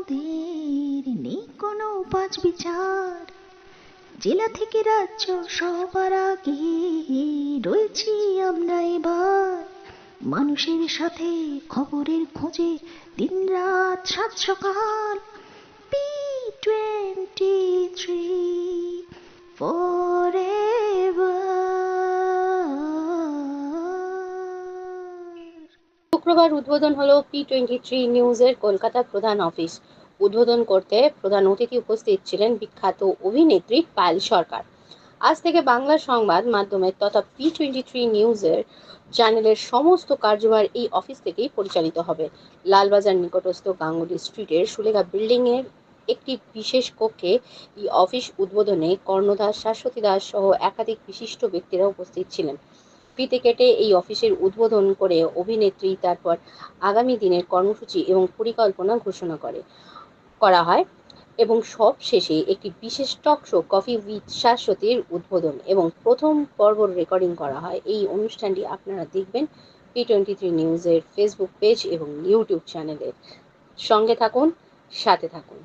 মোদের নেই কোনো পাঁচ বিচার। জেলা থেকে রাজ্য সবার আগে রয়েছি আমরা এবার। মানুষের সাথে খবরের খোঁজে দিন রাত সাত সকাল। পি টোয়েন্টি থ্রি শুক্রবার উদ্বোধন হলো পি টোয়েন্টি থ্রি নিউজের কলকাতা প্রধান অফিস। উদ্বোধন করতে প্রধান অতিথি উপস্থিত ছিলেন বিখ্যাত অভিনেত্রী পায়েল সরকার। আজ থেকে বাংলা সংবাদ মাধ্যমের তথা পি টোয়েন্টি থ্রি নিউজের চ্যানেলের সমস্ত কার্যভার এই অফিস থেকেই পরিচালিত হবে। লালবাজার নিকটস্থ গাঙ্গুলি স্ট্রিটের সুলেখা বিল্ডিংয়ের একটি বিশেষ কক্ষে এই অফিস উদ্বোধনে কর্ণদাস শাশ্বতী দাস সহ একাধিক বিশিষ্ট ব্যক্তিরা উপস্থিত ছিলেন। ফিতে কেটে এই অফিসের উদ্বোধন করে অভিনেত্রী তারপর আগামী দিনের কর্মসূচি এবং পরিকল্পনা ঘোষণা করে, করা হয় এবং সব শেষে একটি বিশেষ টক শো কফি উইথ শাশ্বতীর উদ্বোধন এবং প্রথম পর্ব রেকর্ডিং করা হয়। এই অনুষ্ঠানটি আপনারা দেখবেন পি টোয়েন্টি থ্রি নিউজের ফেসবুক পেজ এবং ইউটিউব চ্যানেলের সঙ্গে থাকুন, সাথে থাকুন।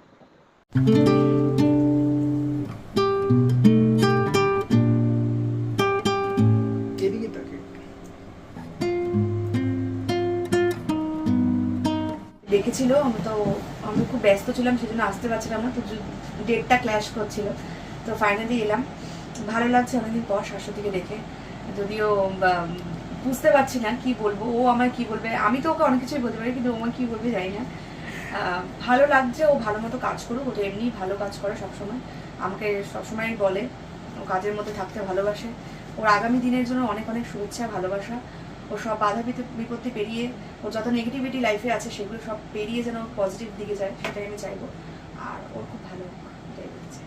ডেকেছিল আমি তো আমি খুব ব্যস্ত ছিলাম, সেজন্য আসতে পারছিলাম না, তো ডেটটা ক্ল্যাশ করছিল। তো ফাইনালি এলাম। ভালো লাগছে অনেকদিন পর শাশ্বতীকে দেখে। যদিও বুঝতে পারছি না কি বলব, ও আমায় কি বলবে, আমি তো ওকে অনেক কিছুই বলতে পারি, কিন্তু ও আমায় কি বলবে জানি না। ভালো লাগছে, ও ভালো মতো কাজ করুক, ও তো এমনিই ভালো কাজ করে সবসময়। আমাকে সবসময় বলে, ও কাজের মধ্যে থাকতে ভালোবাসে। ওর আগামী দিনের জন্য অনেক অনেক শুভেচ্ছা, ভালোবাসা। ও সব বাধা বিপত্তি পেরিয়ে ওর যত নেগেটিভিটি লাইফে আছে সেগুলো সব পেরিয়ে যেন পজিটিভ দিকে যায়, সেটাই আমি চাইব আর ওর খুব ভালো এটাই বলতে।